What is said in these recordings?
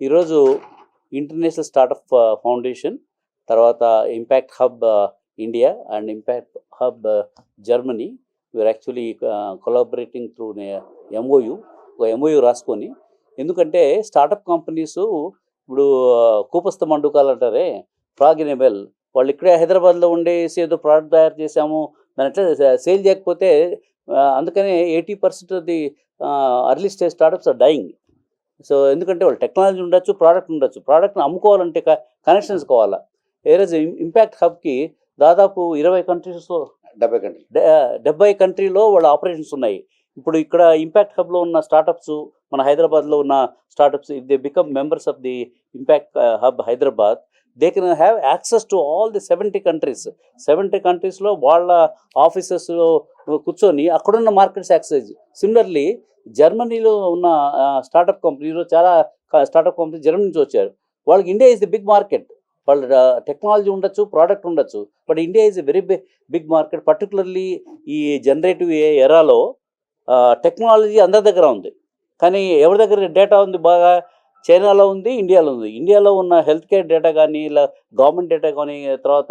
ఈరోజు international startup foundation తర్వాత impact hub India and impact hub Germany. We are actually collaborating through MOU ఒక MOU రాసుకొని ఎందుకంటే startup companies ఇప్పుడు కూపస్థ మండుకాలు అంటారే ఫ్రాగ్ వాళ్ళు ఇక్కడే హైదరాబాద్లో ఉండేసి ఏదో ప్రోడక్ట్ తయారు చేసాము దాని అట్లా సేల్ చేయకపోతే అందుకనే eighty percent the early stage startups are dying. So ఎందుకంటే వాళ్ళు టెక్నాలజీ ఉండొచ్చు ప్రోడక్ట్ ఉండొచ్చు. ప్రోడక్ట్ని అమ్ముకోవాలంటే కనెక్షన్స్ కావాలా. ఏరోజు ఇంపాక్ట్ హబ్కి దాదాపు ఇరవై కంట్రీస్లో డెబ్బై కంటే డెబ్బై కంట్రీలో వాళ్ళ ఆపరేషన్స్ ఉన్నాయి. ఇప్పుడు ఇక్కడ ఇంపాక్ట్ హబ్లో ఉన్న స్టార్టప్స్ మన హైదరాబాద్లో ఉన్న startups if they become members of the impact hub Hyderabad they can have access to all the seventy countries seventy కంట్రీస్లో వాళ్ళ ఆఫీసెస్లో కూర్చొని అక్కడున్న మార్కెట్స్ యాక్సెస్ సిమిలర్లీ జర్మనీలో ఉన్న స్టార్టప్ కంపెనీలో చాలా స్టార్టప్ కంపెనీ జర్మనీ నుంచి వచ్చారు. వాళ్ళకి India is the big market వాళ్ళ టెక్నాలజీ ఉండొచ్చు ప్రోడక్ట్ ఉండొచ్చు. But India is a very big market particularly ఈ జనరేటివ్ ఏ ఎరాలో టెక్నాలజీ అందరి దగ్గర ఉంది. కానీ ఎవరి దగ్గర డేటా ఉంది బాగా? చైనాలో ఉంది ఇండియాలో ఉంది. ఇండియాలో ఉన్న హెల్త్ కేర్ డేటా కానీ ఇలా గవర్నమెంట్ డేటా కానీ తర్వాత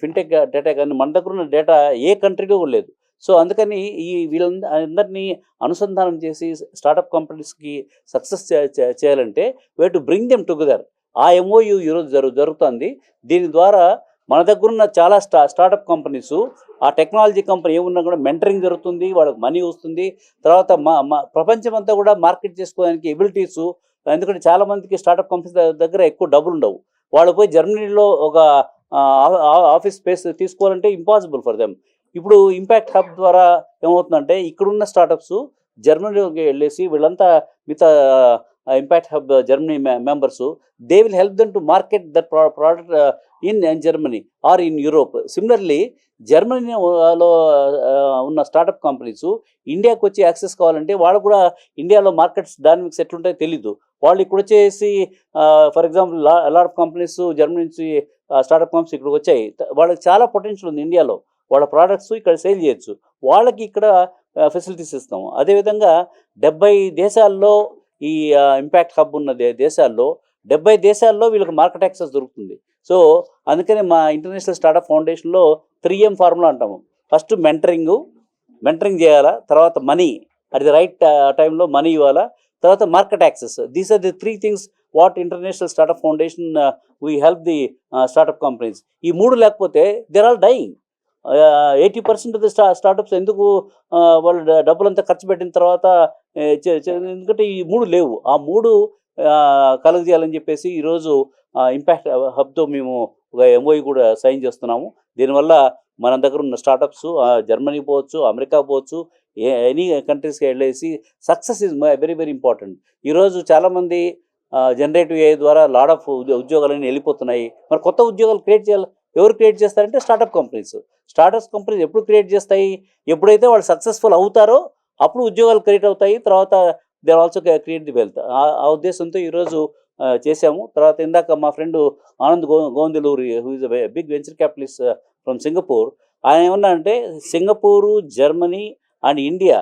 ఫిన్టెక్ డేటా కానీ మన దగ్గర ఉన్న డేటా ఏ కంట్రీలో లేదు. సో అందుకని ఈ వీళ్ళంద అందరినీ అనుసంధానం చేసి స్టార్టప్ కంపెనీస్కి సక్సెస్ చేయాలంటే way to bring them together. ఆ ఎంఓయూ ఈరోజు జరు జరుగుతుంది. దీని ద్వారా మన దగ్గర ఉన్న చాలా స్టా స్టార్టప్ కంపెనీస్ ఆ టెక్నాలజీ కంపెనీ ఏమున్నా కూడా మెంటరింగ్ జరుగుతుంది వాళ్ళకి మనీ వస్తుంది. తర్వాత మా మా ప్రపంచం అంతా కూడా మార్కెట్ చేసుకోవడానికి ఎబిలిటీస్ ఎందుకంటే చాలా మందికి స్టార్టప్ కంపెనీస్ దగ్గర ఎక్కువ డబ్బులు ఉండవు. వాళ్ళు పోయి జర్మనీలో ఒక ఆఫీస్ స్పేస్ తీసుకోవాలంటే ఇంపాసిబుల్ ఫర్ దెమ్ ఇప్పుడు ఇంపాక్ట్ హబ్ ద్వారా ఏమవుతుందంటే ఇక్కడున్న స్టార్టప్స్ జర్మనీలోకి వెళ్ళేసి వీళ్ళంతా మిగతా impact hub Germany members they will help them to market that product in Germany or in Europe similarly జర్మనీలో ఉన్న స్టార్టప్ కంపెనీస్ ఇండియాకి వచ్చి యాక్సెస్ కావాలంటే వాళ్ళు కూడా ఇండియాలో మార్కెట్స్ డైనమిక్స్ ఎట్లుంటాయో తెలీదు. వాళ్ళు ఇక్కడ వచ్చేసి for example lot of companies Germany నుంచి స్టార్టప్ కంపెనీస్ ఇక్కడికి వచ్చాయి. వాళ్ళకి చాలా పొటెన్షియల్ ఉంది ఇండియాలో వాళ్ళ ప్రోడక్ట్స్ ఇక్కడ సేల్ చేయొచ్చు. వాళ్ళకి ఇక్కడ ఫెసిలిటీస్ ఇస్తాము. అదేవిధంగా డెబ్బై దేశాల్లో ఈ ఇంపాక్ట్ హబ్ ఉన్న దేశాల్లో డెబ్బై దేశాల్లో వీళ్ళకి మార్కెట్ యాక్సెస్ దొరుకుతుంది. సో అందుకనే మా ఇంటర్నేషనల్ స్టార్టప్ ఫౌండేషన్లో త్రీ ఎం ఫార్ములా అంటాము. ఫస్ట్ మెంటరింగ్ మెంటరింగ్ చేయాలా తర్వాత మనీ అట్ ది రైట్ టైంలో మనీ ఇవ్వాలా తర్వాత market access these are the three things what international startup foundation we help the startup companies ఈ మూడు లేకపోతే they're all dying eighty percent of the స్టా startups ఎందుకు వాళ్ళు డబ్బులంతా ఖర్చు పెట్టిన తర్వాత ఎందుకంటే ఈ మూడు లేవు. ఆ మూడు కలుగజేయాలని చెప్పేసి ఈరోజు ఇంపాక్ట్ హబ్తో మేము ఒక ఎంఓఈ కూడా సైన్ చేస్తున్నాము. దీనివల్ల మన దగ్గర ఉన్న స్టార్టప్స్ జర్మనీ పోవచ్చు అమెరికా పోవచ్చు ఎనీ కంట్రీస్కి వెళ్ళేసి success is very very important. ఈరోజు చాలామంది జనరేటివ్ ఏఐ ద్వారా లాడ్ ఆఫ్ ఉద్యోగాలన్నీ వెళ్ళిపోతున్నాయి. మరి కొత్త ఉద్యోగాలు క్రియేట్ చేయాలి ఎవరు క్రియేట్ చేస్తారంటే స్టార్టప్ కంపెనీస్ స్టార్టప్స్ కంపెనీస్ ఎప్పుడు క్రియేట్ చేస్తాయి? ఎప్పుడైతే వాళ్ళు సక్సెస్ఫుల్ అవుతారో అప్పుడు ఉద్యోగాలు క్రియేట్ అవుతాయి. తర్వాత they also create the wealth ఆ ఉద్దేశంతో ఈరోజు చేసాము చేశాము. తర్వాత ఇందాక మా friend Anand go Gondaluri who is big venture capitalist from Singapore ఆయన ఏమన్నా అంటే Singapore Germany and India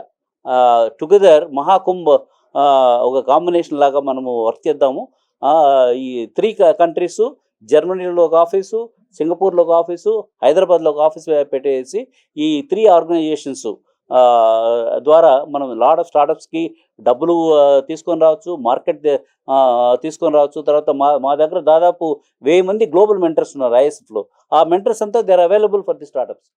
together Mahakumbh ఒక కాంబినేషన్ లాగా మనము వర్క్ చేద్దాము. ఈ త్రీ కంట్రీస్ జర్మనీలో ఒక ఆఫీసు సింగపూర్లో ఒక ఆఫీసు హైదరాబాద్లో ఒక ఆఫీస్ పెట్టేసి ఈ త్రీ ఆర్గనైజేషన్స్ ద్వారా మనం లాడ్ ఆఫ్ స్టార్టప్స్కి డబ్బులు తీసుకొని రావచ్చు మార్కెట్ తీసుకొని రావచ్చు. తర్వాత మా మా దగ్గర దాదాపు వెయ్యి మంది గ్లోబల్ మెంటర్స్ ఉన్నారు ఐఎస్ఎఫ్లో ఆ మెంటర్స్ అంతా they are available for the startups